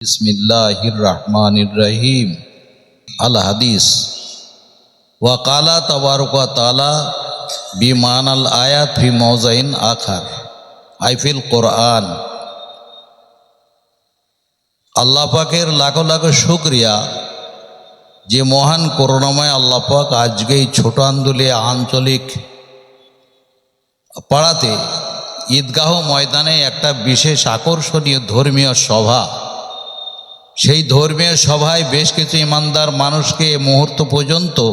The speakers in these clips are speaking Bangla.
বিসমিল্লাহির রহমানির রহিম আল হাদিস। ওয়াকালা তাবারকা তালা বিমান আল আয়াত আখার। কোরআন। লাখো লাখো শুক্রিয়া যে মহান করুণাময় আল্লাহ পাক আজকে এই ছোট আন্দোলিয়া আঞ্চলিক পাড়াতে ঈদগাহ ময়দানে একটা বিশেষ আকর্ষণীয় ধর্মীয় সভা সেই ধর্মীয় সভায় বেশ কিছু ইমানদার মানুষকে মুহূর্ত পর্যন্ত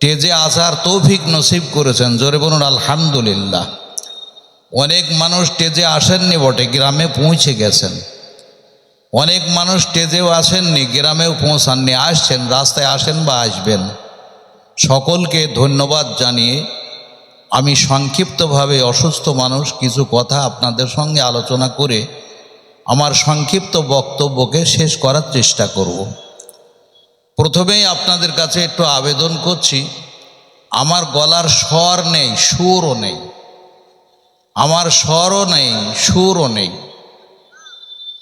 টেজে আসার তৌফিক নসিব করেছেন। জোরে বলুন, আলহামদুলিল্লাহ। অনেক মানুষ টেজে আসেননি বটে, গ্রামে পৌঁছে গেছেন। অনেক মানুষ স্টেজেও আসেননি, গ্রামেও পৌঁছাননি, আসছেন, রাস্তায় আসেন বা আসবেন। সকলকে ধন্যবাদ জানিয়ে আমি সংক্ষিপ্তভাবে অসুস্থ মানুষ কিছু কথা আপনাদের সঙ্গে আলোচনা করে আমার সংক্ষিপ্ত বক্তব্যকে শেষ করার চেষ্টা করব। প্রথমেই আপনাদের কাছে একটু আবেদন করছি, আমার গলার স্বর নেই, সুরও নেই। আমার স্বরও নেই, সুরও নেই।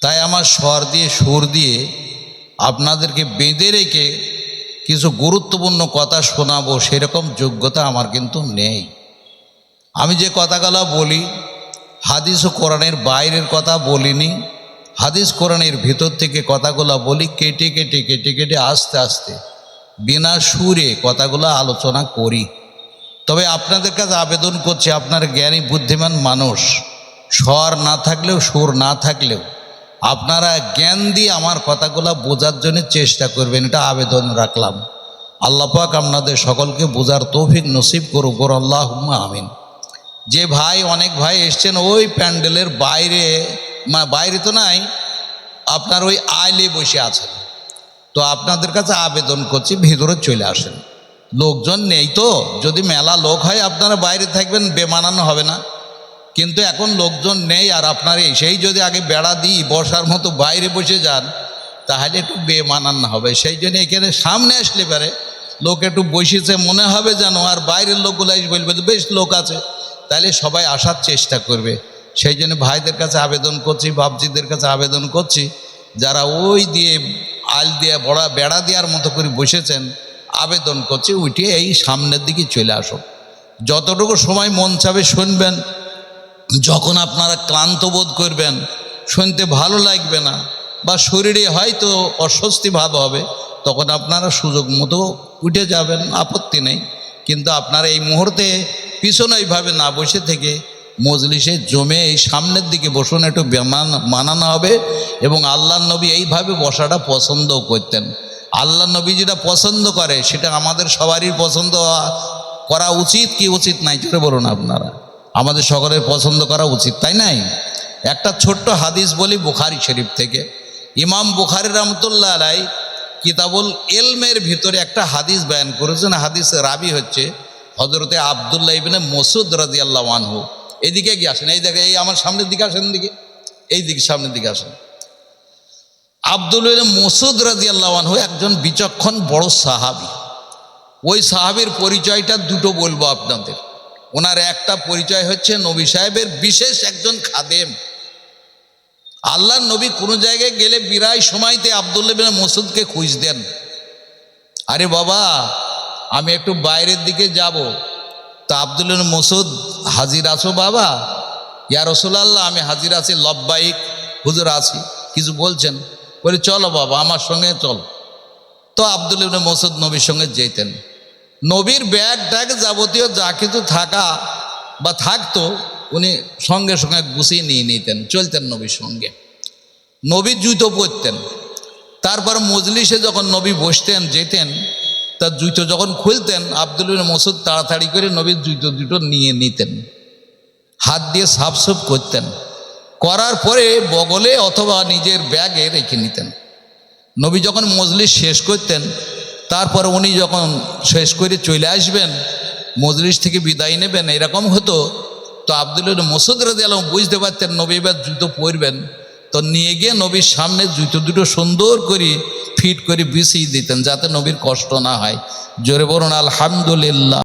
তাই আমার স্বর দিয়ে, সুর দিয়ে আপনাদেরকে বেঁধে রেখে কিছু গুরুত্বপূর্ণ কথা শোনাবো, সেরকম যোগ্যতা আমার কিন্তু নেই। আমি যে কথাগুলো বলি, হাদিস ও কোরআনের বাইরের কথা বলিনি হাদিস কোরআনের ভিতর থেকে কথাগুলো বলি, কেটে কেটে কেটে কেটে আস্তে আস্তে, বিনা সুরে কথাগুলো আলোচনা করি। তবে আপনাদের কাছে আবেদন করছি, আপনার জ্ঞানী বুদ্ধিমান মানুষ, স্বর না থাকলেও, সুর না থাকলেও, আপনারা জ্ঞান দিয়ে আমার কথাগুলো বোঝার জন্য চেষ্টা করবেন, এটা আবেদন রাখলাম। আল্লাহ পাক আপনাদের সকলকে বোঝার তৌফিক নসিব করুক ওর আল্লাহ আমিন। যে ভাই, অনেক ভাই এসছেন, ওই প্যান্ডেলের বাইরে মানে বাইরে তো নাই। আপনার ওই আইলে বসে আছেন। তো আপনাদের কাছে আবেদন করছি, ভিতরে চলে আসেন। লোকজন নেই তো। যদি মেলা লোক হয়, আপনারা বাইরে থাকবেন, বেমানানো হবে না। কিন্তু এখন লোকজন নেই, আর আপনার এসেই যদি আগে বেড়া দিই, বসার মতো বাইরে বসে যান, তাহলে একটু বেমানান হবে। সেই জন্য এখানে সামনে আসলে পারে। লোক একটু বসেছে, মনে হবে যেন আর বাইরের লোকগুলো বলবে বেশ লোক আছে। তাহলে সবাই আসার চেষ্টা করবে। সেই জন্য ভাইদের কাছে আবেদন করছি বাবজিদের কাছে আবেদন করছি, যারা ওই দিয়ে আল দিয়ে বড়া, বেড়া দেওয়ার মতো করে বসেছেন, আবেদন করছি, উঠে এই সামনের দিকে চলে আসো। যতটুকু সময় মন চাবে শুনবেন, যখন আপনারা ক্লান্ত বোধ করবেন, শুনতে ভালো লাগবে না, বা শরীরে হয়তো অস্বস্তি ভাব হবে, তখন আপনারা সুযোগ মতো উঠে যাবেন, আপত্তি নেই। কিন্তু আপনারা এই মুহূর্তে পিছনে এইভাবে না বসে থেকে মজলিসে জমে এই সামনের দিকে বসুন, একটু মানানো হবে এবং আল্লাহ নবী এইভাবে বসাটা পছন্দও করতেন। আল্লাহ নবী যেটা পছন্দ করে, সেটা আমাদের সবারই পছন্দ করা উচিত কি উচিত নাই, জোরে বলুন আপনারা। আমাদের সকলের পছন্দ করা উচিত, তাই নাই? একটা ছোট্ট হাদিস বলি বুখারি শরীফ থেকে। ইমাম বুখারি রহমতুল্লাহ আলাই কিতাবুল এলমের ভিতরে একটা হাদিস বয়ান করেছেন, হাদিস রাবি হচ্ছে হজরতে আবদুল্লাহ ইবিনে মসুদ রাজি আল্লাহ আনহু। এদিকে গিয়ে আসেন। এই দেখে এই আমার সামনের দিকে আসেন দিকে এই দিকে সামনের দিকে আসেন। আবদুল্লাহ মসুদ রাজি আল্লাহ আনহু একজন বিচক্ষণ বড় সাহাবি। ওই সাহাবির পরিচয়টা দুটো বলব আপনাদের। ওনার একটা পরিচয় হচ্ছে নবী সাহেবের বিশেষ একজন খাদেম। আল্লাহ নবী কোনো জায়গায় গেলে বিরাই সময়তে আবদুল্লাহ বিন মসুদকে খুঁজ দেন। আরে বাবা, আমি একটু বাইরের দিকে যাব। তা আবদুল্লাহ মসুদ হাজির আছো বাবা? ইয়া রসুলাল্লাহ, আমি হাজির আছি, লব্বাইক হুজুর আছি। কিছু বলছেন? বলে, চলো বাবা, আমার সঙ্গে চল। তো আবদুল্লাহ মসুদ নবীর সঙ্গে যেতেন। নবীর ব্যাগ ট্যাগ যাবতীয় যা কিছু থাকা বা থাকতো, উনি সঙ্গে সঙ্গে গুছিয়ে নিয়ে নিতেন, চলতেন নবীর সঙ্গে। নবী জুতো পরতেন। তারপর মজলিসে যখন নবী বসতেন, যেতেন তার জুতো যখন খুলতেন, আব্দুল মসুদ তাড়াতাড়ি করে নবীর জুতো দুটো নিয়ে নিতেন। হাত দিয়ে সাফ সাফ করতেন। করার পরে বগলে অথবা নিজের ব্যাগে রেখে নিতেন। নবী যখন মজলিস শেষ করতেন, তারপর উনি যখন শেষ করে চলে আসবেন, মজলিস থেকে বিদায় নেবেন, এরকম হতো। তো আবদুল্লাহ মসুদ রাজি আলম বুঝতে পারতেন, নবী এবার জুতো পরবেন। তো নিয়ে গিয়ে নবীর সামনে জুতো দুটো সুন্দর করে ফিট করে বিছিয়ে দিতেন যাতে নবীর কষ্ট না হয়। জোরে বলুন, আলহামদুলিল্লাহ।